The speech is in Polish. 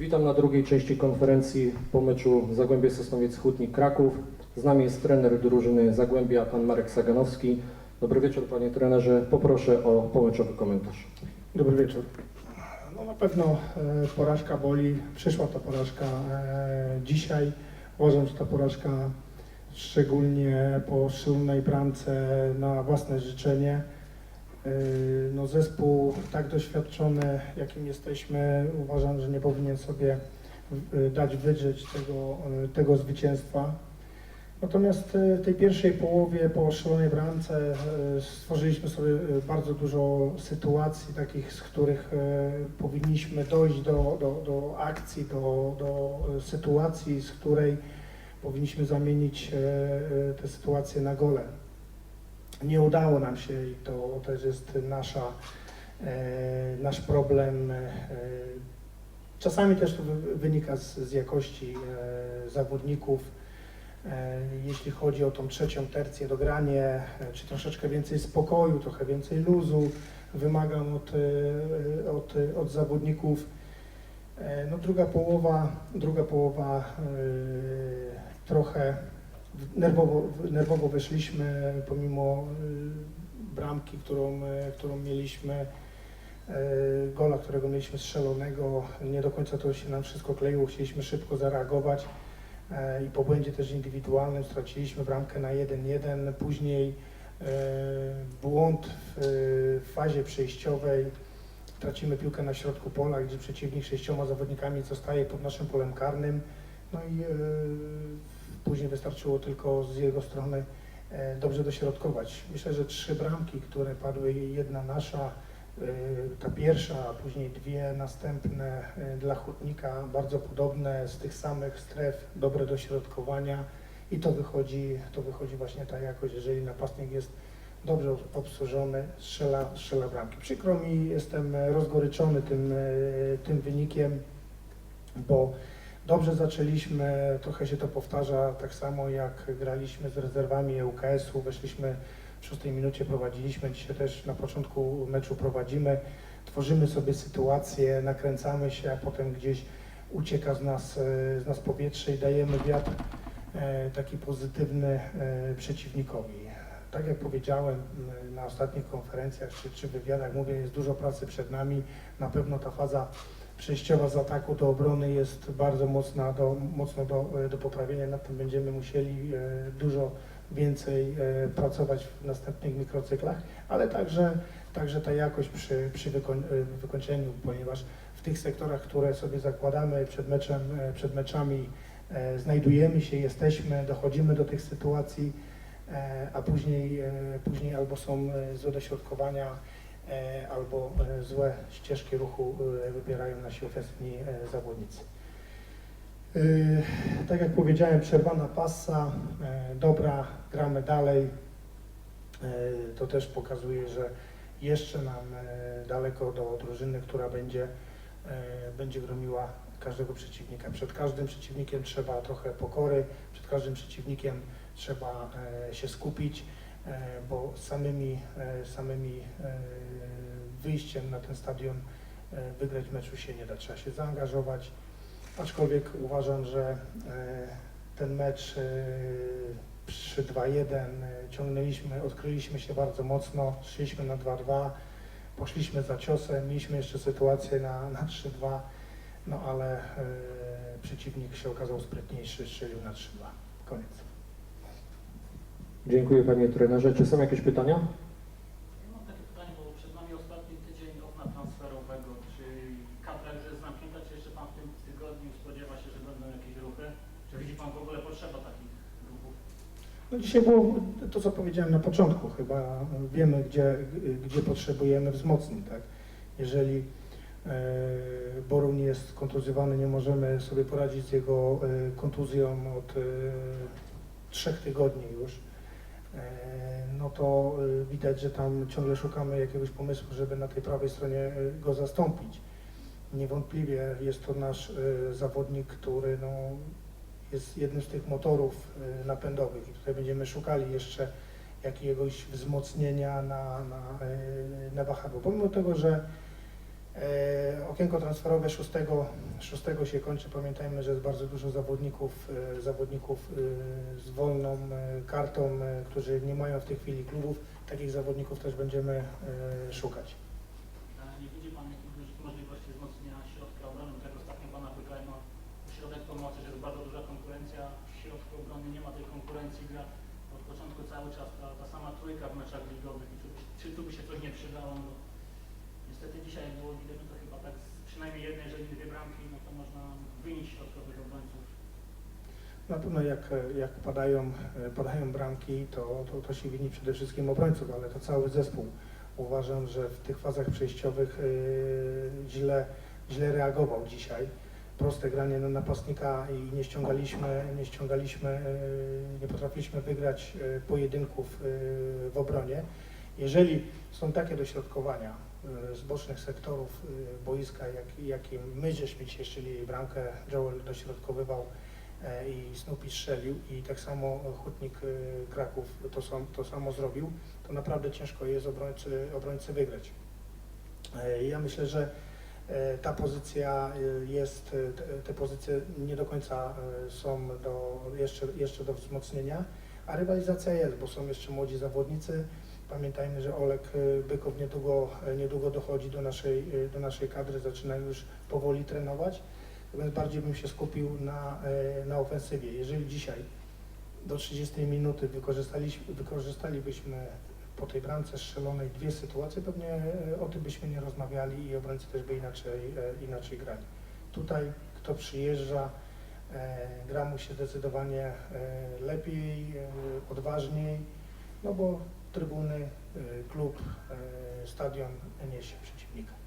Witam na drugiej części konferencji po meczu Zagłębie Sosnowiec Hutnik Kraków. Z nami jest trener drużyny Zagłębia, pan Marek Saganowski. Dobry wieczór panie trenerze, poproszę o pomeczowy komentarz. Dobry wieczór. No na pewno e, porażka boli, przyszła ta porażka e, dzisiaj. Uważam, że ta porażka szczególnie po szalonej bramce na własne życzenie. E, no zespół tak doświadczony, jakim jesteśmy, uważam, że nie powinien sobie e, dać wydrzeć tego, e, tego zwycięstwa. Natomiast w tej pierwszej połowie po szalonej bramce stworzyliśmy sobie bardzo dużo sytuacji takich, z których powinniśmy dojść do, do, do akcji, do, do sytuacji, z której powinniśmy zamienić te sytuacje na gole. Nie udało nam się i to też jest nasza, e, nasz problem. e, Czasami też to wy- wynika z, z jakości e, zawodników. Jeśli chodzi o tą trzecią tercję dogranie, czy troszeczkę więcej spokoju, trochę więcej luzu wymagam od, od, od zawodników. No druga połowa, druga połowa trochę nerwowo, nerwowo weszliśmy pomimo e, bramki, którą, e, którą mieliśmy, e, gola, którego mieliśmy strzelonego. Nie do końca to się nam wszystko kleiło, chcieliśmy szybko zareagować i po błędzie też indywidualnym straciliśmy bramkę na 1-1. Później błąd w fazie przejściowej. Tracimy piłkę na środku pola, gdzie przeciwnik sześcioma zawodnikami zostaje pod naszym polem karnym. No i e, później wystarczyło tylko z jego strony e, dobrze dośrodkować. Myślę, że trzy bramki, które padły, jedna nasza, e, ta pierwsza, a później dwie następne dla Hutnika, bardzo podobne, z tych samych stref, dobre dośrodkowania i to wychodzi, to wychodzi właśnie ta jakość, jeżeli napastnik jest dobrze obsłużony, strzela, strzela bramki. Przykro mi, jestem rozgoryczony tym, tym wynikiem, bo dobrze zaczęliśmy, trochę się to powtarza, tak samo jak graliśmy z rezerwami ŁKS-u, weszliśmy w szóstej minucie, prowadziliśmy, dzisiaj też na początku meczu prowadzimy, tworzymy sobie sytuację, nakręcamy się, a potem gdzieś ucieka z nas, e, z nas powietrze i dajemy wiatr e, taki pozytywny e, przeciwnikowi. Tak jak powiedziałem na ostatnich konferencjach czy, czy wywiadach, mówię, jest dużo pracy przed nami. Na pewno ta faza przejściowa z ataku do obrony jest bardzo mocna, do, mocno do, e, do poprawienia. Nad tym będziemy musieli e, dużo więcej e, pracować w następnych mikrocyklach, ale także, także ta jakość przy, przy wykoń, wykończeniu, ponieważ w tych sektorach, które sobie zakładamy przed meczem, przed meczami, znajdujemy się, jesteśmy, dochodzimy do tych sytuacji, a później, później albo są e, złe dośrodkowania, e, albo e, złe ścieżki ruchu e, wybierają nasi e, zawodnicy. E, Tak jak powiedziałem, przerwana passa, e, dobra, gramy dalej. E, To też pokazuje, że jeszcze nam e, daleko do drużyny, która będzie, e, będzie gromiła każdego przeciwnika. Przed każdym przeciwnikiem trzeba trochę pokory, przed każdym przeciwnikiem trzeba e, się skupić, e, bo samymi, e, samymi e, wyjściem na ten stadion e, wygrać meczu się nie da. Trzeba się zaangażować, aczkolwiek uważam, że e, ten mecz e, przy 2-1 e, ciągnęliśmy, odkryliśmy się bardzo mocno, szliśmy na 2-2, poszliśmy za ciosem, mieliśmy jeszcze sytuację na, na 3-2, no ale e, przeciwnik się okazał sprytniejszy, strzelił na 3-2. Koniec. Dziękuję panie trenerze. Czy są jakieś pytania? Ja mam takie pytanie, bo przed nami ostatni tydzień okna transferowego. Czy kadra już jest zamknięta, czy jeszcze Pan w tym tygodniu spodziewa się, że będą jakieś ruchy? Czy widzi Pan w ogóle potrzeba takich ruchów? No dzisiaj było to, co powiedziałem na początku, chyba wiemy, gdzie, gdzie potrzebujemy wzmocnień, tak? Jeżeli e, Boruń jest kontuzjowany, nie możemy sobie poradzić z jego e, kontuzją od e, trzech tygodni już, no to e, widać, że tam ciągle szukamy jakiegoś pomysłu, żeby na tej prawej stronie e, go zastąpić. Niewątpliwie jest to nasz e, zawodnik, który no, jest jednym z tych motorów e, napędowych i tutaj będziemy szukali jeszcze jakiegoś wzmocnienia na, na, e, na wahadło. Pomimo tego, że E, Okienko transferowe 6, 6 się kończy. Pamiętajmy, że jest bardzo dużo zawodników, e, zawodników e, z wolną e, kartą, e, którzy nie mają w tej chwili klubów. Takich zawodników też będziemy e, szukać. E, Nie widzi Pan jakichś możliwości wzmocnienia środka obrony? Tak ostatnio Pana pytałem o środek pomocy, że jest bardzo duża konkurencja. W środku obrony nie ma tej konkurencji, gra od początku cały czas ta, ta sama trójka w meczach ligowych. Czy, czy tu by się coś nie przydało? No, niestety dzisiaj jak było widać, no to chyba tak z przynajmniej jednej, jeżeli dwie bramki, no to można wynić środkowych obrońców. Na pewno jak, jak padają, padają bramki, to, to, to się wini przede wszystkim obrońców, ale to cały zespół. Uważam, że w tych fazach przejściowych e, źle, źle reagował dzisiaj. Proste granie na napastnika i nie ściągaliśmy, nie ściągaliśmy, e, nie potrafiliśmy wygrać e, pojedynków w obronie. Jeżeli są takie dośrodkowania z bocznych sektorów boiska, jak, jakim my żeśmy dzisiaj bramkę, Joel dośrodkowywał i Snoopy strzelił i tak samo Hutnik e, Kraków to, sam, to samo zrobił, to naprawdę ciężko jest obrońcy, obrońcy wygrać. E, Ja myślę, że e, ta pozycja e, jest, e, te- pozycje nie do końca e, są do, jeszcze, jeszcze do wzmocnienia, a rywalizacja jest, bo są jeszcze młodzi zawodnicy. Pamiętajmy, że Olek e, Bykow niedługo, e, niedługo dochodzi do naszej, e, do naszej kadry, zaczyna już powoli trenować, bardziej bym się skupił na, e, na ofensywie. Jeżeli dzisiaj do 30 minuty wykorzystaliśmy, wykorzystalibyśmy po tej bramce strzelonej dwie sytuacje, pewnie e, o tym byśmy nie rozmawiali i obrońcy też by inaczej, e, inaczej grali. Tutaj kto przyjeżdża, gra mu się zdecydowanie lepiej, odważniej, no bo trybuny, klub, stadion niesie przeciwnika.